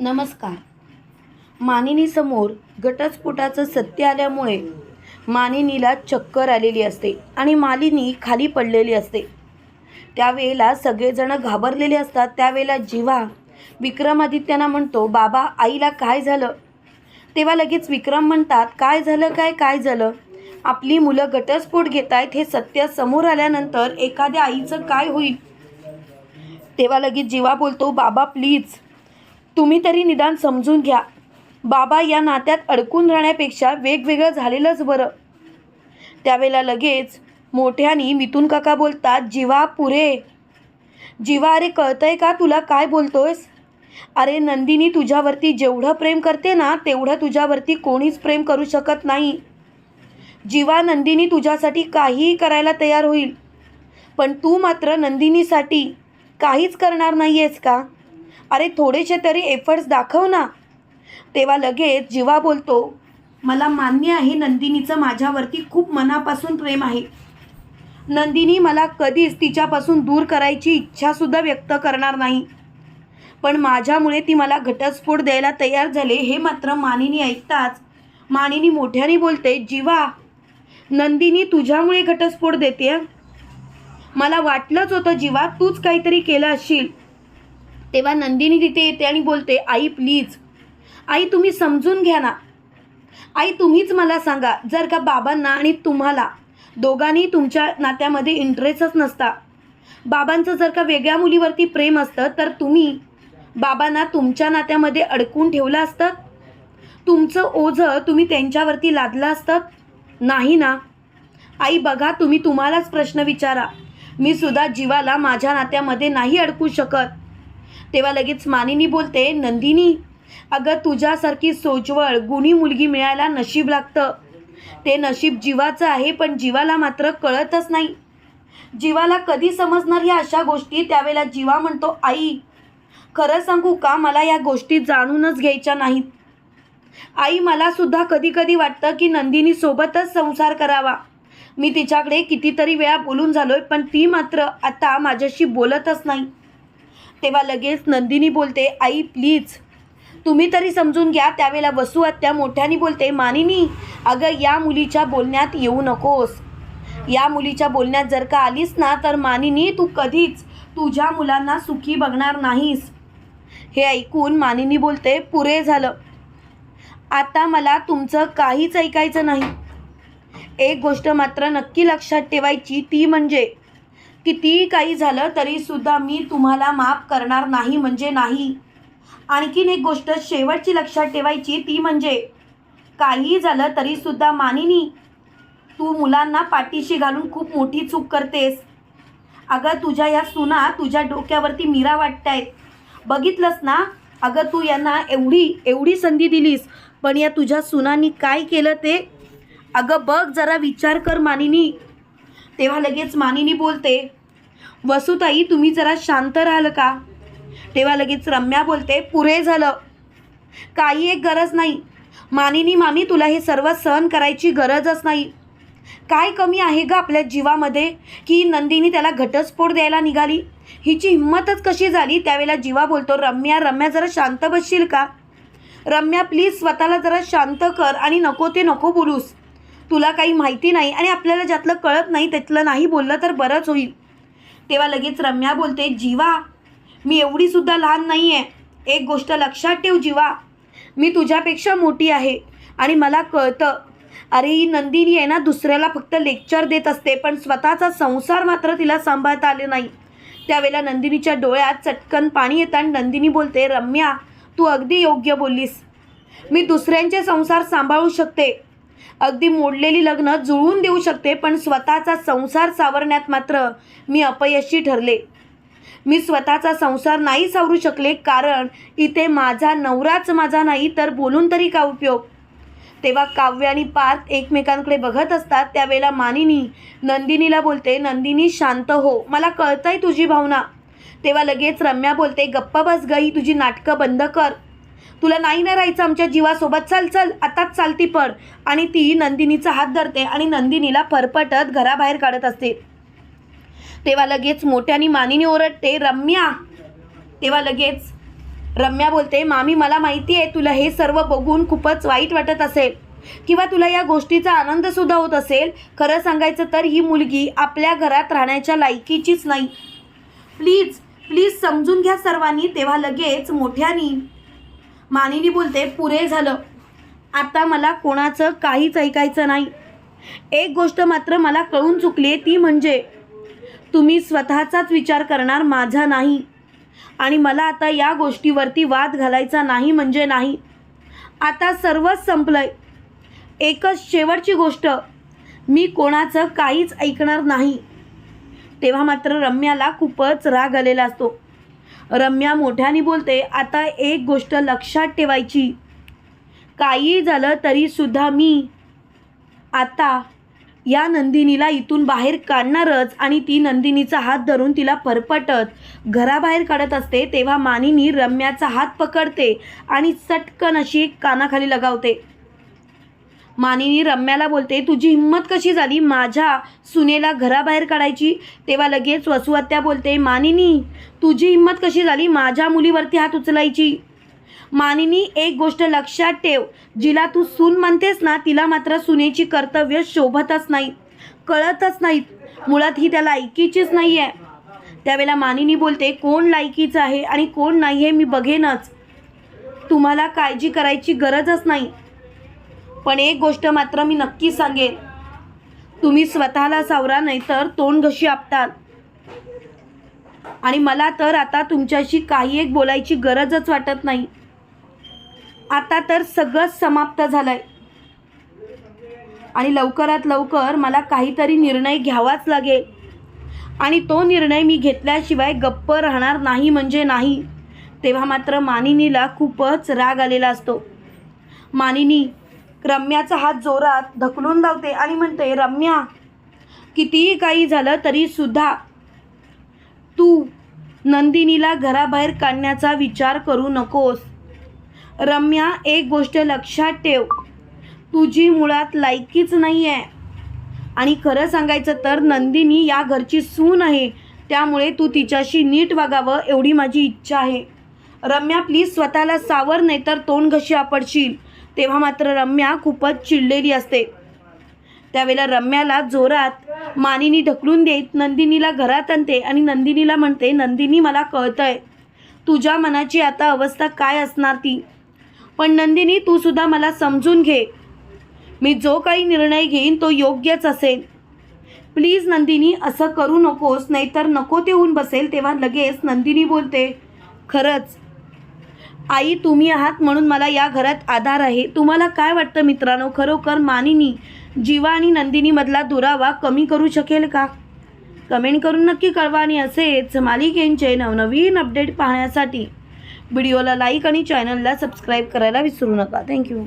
नमस्कार. मानिनीसमोर घटस्फोटाचं सत्य आल्यामुळे मानिनीला चक्कर आलेली असते आणि मालिनी खाली पडलेली असते. त्यावेळेला सगळेजणं घाबरलेले असतात. त्यावेळेला जीवा विक्रमादित्यांना म्हणतो बाबा आईला काय झालं? तेव्हा लगेच विक्रम म्हणतात काय झालं काय? काय झालं? आपली मुलं घटस्फोट घेत आहेत हे सत्य समोर आल्यानंतर एखाद्या आईचं काय होईल? तेव्हा लगेच जीवा बोलतो बाबा प्लीज तुम्ही तरी निदान समजून घ्या. बाबा या नात्यात अडकून राहण्यापेक्षा वेगवेगळं झालेलंच बरं. त्यावेळेला लगेच मोठ्यानी मिथून काका बोलतात जीवा पुरे. जीवा अरे कळतंय का तुला काय बोलतोयस? अरे नंदिनी तुझ्यावरती जेवढं प्रेम करते ना तेवढं तुझ्यावरती कोणीच प्रेम करू शकत नाही. जीवा नंदिनी तुझ्यासाठी काहीही करायला तयार होईल. पण तू मात्र नंदिनीसाठी काहीच करणार नाही आहेस का? अरे थोडेसे तरी एफर्ट्स दाखव ना. तेव्हा लगेच जीवा बोलतो मला मान्य आहे नंदिनीचं माझ्यावरती खूप मनापासून प्रेम आहे. नंदिनी मला कधीच तिच्यापासून दूर करायची इच्छासुद्धा व्यक्त करणार नाही. पण माझ्यामुळे ती मला घटस्फोट द्यायला तयार झाले हे मात्र मानिनी ऐकताच मानिनी मोठ्याने बोलते जीवा नंदिनी तुझ्यामुळे घटस्फोट देते मला वाटलंच होतं जीवा तूच काहीतरी केलं असशील. तेव्हा नंदिनी तिथे येते आणि बोलते आई प्लीज आई तुम्ही समजून घ्या ना. आई तुम्हीच मला सांगा जर का बाबांना आणि तुम्हाला दोघांनी तुमच्या नात्यामध्ये इंटरेस्टच नसता. बाबांचं जर का वेगळ्या मुलीवरती प्रेम असतं तर तुम्ही बाबांना तुमच्या नात्यामध्ये अडकून ठेवलं असतं? तुमचं ओझं तुम्ही त्यांच्यावरती लादलं असतं? नाही ना. आई बघा तुम्ही तुम्हालाच प्रश्न विचारा. मी सुद्धा जीवाला माझ्या नात्यामध्ये नाही अडकू शकत. तेव्हा लगेच मानिनी बोलते नंदिनी अगं तुझ्यासारखी सोजवळ गुणी मुलगी मिळायला नशीब लागतं. ते नशीब जीवाचं आहे पण जीवाला मात्र कळतच नाही. जीवाला कधी समजणार ह्या अशा गोष्टी? त्यावेळेला जीवा म्हणतो आई खरं सांगू का? मला या गोष्टी जाणूनच घ्यायच्या नाहीत. आई मला सुद्धा कधी कधी वाटतं की नंदिनी सोबतच संसार करावा. मी तिच्याकडे कितीतरी वेळा बोलून झालोय पण ती मात्र आता माझ्याशी बोलतच नाही. तेव्हा लगेच नंदिनी बोलते आई प्लीज तुम्ही तरी समजून घ्या त्यावेळेला वसू आत्या मोठ्याने बोलते मानिनी अगं या मुलीच्या बोलण्यात येऊ नकोस. या मुलीच्या बोलण्यात जर का आलीस ना तर मानिनी तू कधीच तुझ्या मुलांना सुखी बघणार नाहीस. हे ऐकून मानिनी बोलते पुरे झालं. आता मला तुमचं काहीच ऐकायचं नाही. एक गोष्ट मात्र नक्की लक्षात ठेवायची ती म्हणजे कितीही काही झालं तरीसुद्धा मी तुम्हाला माफ करणार नाही म्हणजे नाही. आणखीन एक गोष्ट शेवटची लक्षात ठेवायची ती म्हणजे काहीही झालं तरीसुद्धा मानिनी तू मुलांना पाठीशी घालून खूप मोठी चूक करतेस. अगं तुझ्या या सुना तुझ्या डोक्यावरती मीरा वाटतायत. बघितलंस ना? अगं तू यांना एवढी एवढी संधी दिलीस पण या तुझ्या सुनांनी काय केलं ते? अगं बघ जरा विचार कर मानिनी. तेव्हा लगेच मानिनी बोलते वसुताई तुम्ही जरा शांत राहाल का? तेव्हा लगेच रम्या बोलते पुरे झालं. काही एक गरज नाही. मानिनी मामी तुला हे सर्व सहन करायची गरजच नाही. काय कमी आहे ग आपल्या जीवामध्ये की नंदिनी त्याला घटस्फोट द्यायला निघाली? हिची हिंमतच कशी झाली? त्यावेळेला जीवा बोलतो रम्या रम्या जरा शांत बसशील का? रम्या प्लीज स्वतःला जरा शांत कर आणि नको ते नको बोलूस. तुला काही माहिती नाही आणि आपल्याला ज्यातलं कळत नाही त्यातलं नाही बोललं तर बरंच होईल. तेव्हा लगेच रम्या बोलते जीवा मी एवढीसुद्धा लहान नाही आहे एक गोष्ट लक्षात ठेव जीवा. मी तुझ्यापेक्षा मोठी आहे आणि मला कळतं. अरे ही नंदिनी आहे ना दुसऱ्याला फक्त लेक्चर देत असते पण स्वतःचा संसार मात्र तिला सांभाळता आले नाही. त्यावेळेला नंदिनीच्या डोळ्यात चटकन पाणी येतं आणि नंदिनी बोलते रम्या तू अगदी योग्य बोललीस. मी दुसऱ्यांचे संसार सांभाळू शकते. अगदी मोडलेली लग्न जुळवून देऊ शकते पण स्वतःचा संसार सावरण्यात मात्र मी अपयशी ठरले. मी स्वतःचा संसार नाही सावरू शकले कारण इथे माझा नवराच माझा नाही तर बोलून तरी का उपयोग? तेव्हा काव्य आणि पार्थ एकमेकांकडे बघत असतात त्यावेळेला मानिनी नंदिनीला बोलते नंदिनी शांत हो मला कळतंय तुझी भावना. तेव्हा लगेच रम्या बोलते गप्पा बस गई तुझी नाटकं बंद कर. तुला नाही ना राहायचं आमच्या जीवासोबत? चल चल आताच चालती पड आणि ती नंदिनीचा हात धरते आणि नंदिनीला फरफटत घराबाहेर काढत असते. तेव्हा लगेच मोठ्यानी मानिनी ओरडते रम्या. तेव्हा लगेच रम्या बोलते मामी मला माहिती आहे तुला हे सर्व बघून खूपच वाईट वाटत असेल. किंवा तुला या गोष्टीचा आनंदसुद्धा होत असेल. खरं सांगायचं तर ही मुलगी आपल्या घरात राहण्याच्या लायकीचीच नाही. प्लीज प्लीज समजून घ्या सर्वांनी. तेव्हा लगेच मोठ्यानी मानिनी बोलते पुरे झालं. आता मला कोणाचं काहीच ऐकायचं नाही. एक गोष्ट मात्र मला कळून चुकली आहे ती म्हणजे तुम्ही स्वतःचाच विचार करणार माझा नाही. आणि मला आता या गोष्टीवरती वाद घालायचा नाही म्हणजे नाही. आता सर्वच संपलंय. एकच शेवटची गोष्ट मी कोणाचं काहीच ऐकणार नाही. तेव्हा मात्र रम्याला खूपच राग आलेला असतो. रम्या मोठ्याने बोलते आता एक गोष्ट लक्षात ठेवायची. काही झालं तरीसुद्धा मी आता या नंदिनीला इथून बाहेर काढणारच आणि ती नंदिनीचा हात धरून तिला परपटत घराबाहेर काढत असते तेव्हा मानिनी रम्याचा हात पकडते आणि चटकन अशी कानाखाली लगावते. मानिनी रम्याला बोलते तुझी हिंमत कशी झाली? माझ्या सुनेला घराबाहेर काढायची? तेव्हा लगेच वसुहत्या बोलते मानिनी तुझी हिंमत कशी झाली? माझ्या मुलीवरती हात उचलायची. मानिनी एक गोष्ट लक्षात ठेव जिला तू सून म्हणतेस ना तिला मात्र सुनेची कर्तव्य शोभतच नाही कळतच नाहीत. मुळात ही त्या लायकीचीच नाही आहे त्यावेळेला मानिनी बोलते कोण लायकीचं आहे आणि कोण नाही हे मी बघेनच. तुम्हाला काळजी करायची गरजच नाही. पण एक गोष्ट मात्र मी नक्की सांगेन. तुम्ही स्वतःला सावरा नाहीतर तोंड घशी आपटाल. आणि मला तर आता तुमच्याशी काही एक बोलायची गरजच वाटत नाही. आता तर सगळंच समाप्त झालंय. आणि लवकरात लवकर मला काहीतरी निर्णय घ्यावाच लागेल. आणि तो निर्णय मी घेतल्याशिवाय गप्प राहणार नाही म्हणजे नाही. तेव्हा मात्र मानिनीला खूपच राग आलेला असतो. मानिनी रम्याचा हात जोरात ढकलून लावते आणि म्हणते रम्या कितीही काही झालं तरीसुद्धा तू नंदिनीला घराबाहेर काढण्याचा विचार करू नकोस. रम्या एक गोष्ट लक्षात ठेव. तुझी मुळात लायकीच नाही आहे आणि खरं सांगायचं तर नंदिनी या घरची सून आहे. त्यामुळे तू तिच्याशी नीट वागावं एवढी माझी इच्छा आहे. रम्या प्लीज स्वतःला सावर नाही तर तोंड घशी आपडशील तेव्हा मात्र रम्या खूपच चिडलेली असते. त्यावेळेला रम्याला जोरात मानिनी ढकलून देत नंदिनीला घरात आणते आणि नंदिनीला म्हणते नंदिनी मला कळतंय. तुझ्या मनाची आता अवस्था काय असणार ती? पण नंदिनी तू सुद्धा मला समजून घे. मी जो काही निर्णय घेईन तो योग्यच असेल. प्लीज नंदिनी असं करू नकोस नाहीतर नको ते होऊन बसेल. तेव्हा लगेच नंदिनी बोलते खरंच आई तुम्ही आहात म्हणून मला या घरात आधार आहे. तुम्हाला काय वाटतं मित्रांनो? खरोखर मानिनी जीवा आणि नंदिनीमधला दुरावा कमी करू शकेल का? कमेंट करून नक्की कळवा आणि असेच मालिकेंचे नवनवीन अपडेट पाहण्यासाठी व्हिडिओला लाईक आणि चॅनलला सबस्क्राईब करायला विसरू नका. थँक्यू.